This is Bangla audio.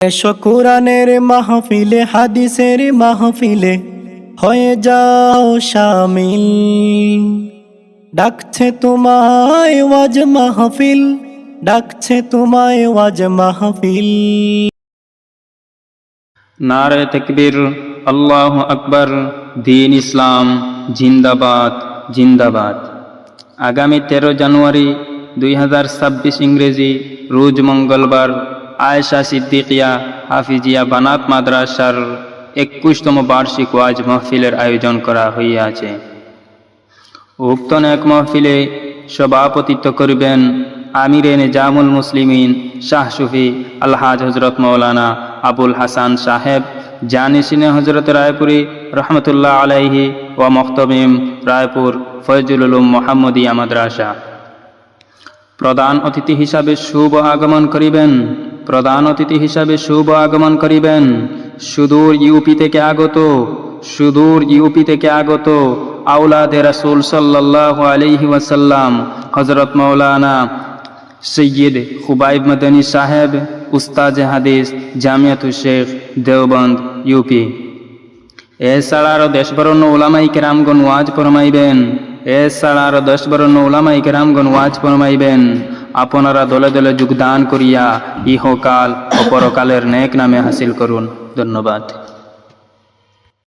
কোরআনের মাহফিলে, হাদিসের মাহফিলে, হয়ে যাও শামিল। ডাকছে তোমায় ওয়াজ মাহফিল, ডাকছে তোমায় ওয়াজ মাহফিল। নারে তকবীর, আল্লাহ আকবর, দিন ইসলাম, জিন্দাবাদ জিন্দাবাদ। আগামী তেরো জানুয়ারি দুই হাজার ছাব্বিশ ইংরেজি, রোজ মঙ্গলবার আয়েশা সিদ্দিকিয়া হাফিজিয়া বানাত মাদ্রাসার একুশতম বার্ষিক ওয়াজ মাহফিলের আয়োজন করা হইয়াছে। উক্ত এক মহফিলে সভাপতিত্ব করবেন আমিরে নিজামুল মুসলিমিন শাহ সুফি আলহাজ হজরত মৌলানা আবুল হাসান সাহেব জানিসিনে হজরত রায়পুরি রহমতুল্লাহ আলাইহি ও মখতমিম রায়পুর ফয়জুল উলুম মোহাম্মদিয়া মাদ্রাসা। প্রধান অতিথি হিসাবে শুভ আগমন করিবেন। প্রধান অতিথি হিসাবে শুভ আগমন করিবেন। সুদূর ইউপি থেকে আগত, সুদূর ইউপি থেকে আগত আউলাদে রাসূল সাল্লাল্লাহু আলাইহি ওয়াসাল্লাম হজরত মাওলানা সৈয়দ খুবাইব মদনী সাহেব উস্তাজ হাদিস, জামিয়াত শেখ, দেওবন্দ, ইউপি। এছাড়া আরও দেশ বরণ্য ওলামাই কেরামগণ ওয়াজ ফরমাইবেন। এছাড়া আরও দশ বরণ্য ওলামাই কেরামগণ ওয়াজ ফরমাইবেন। আপনারা দলে দলে যোগদান করিয়া ইহকাল ও পরকালের নেক নামে হাসিল করুন। ধন্যবাদ।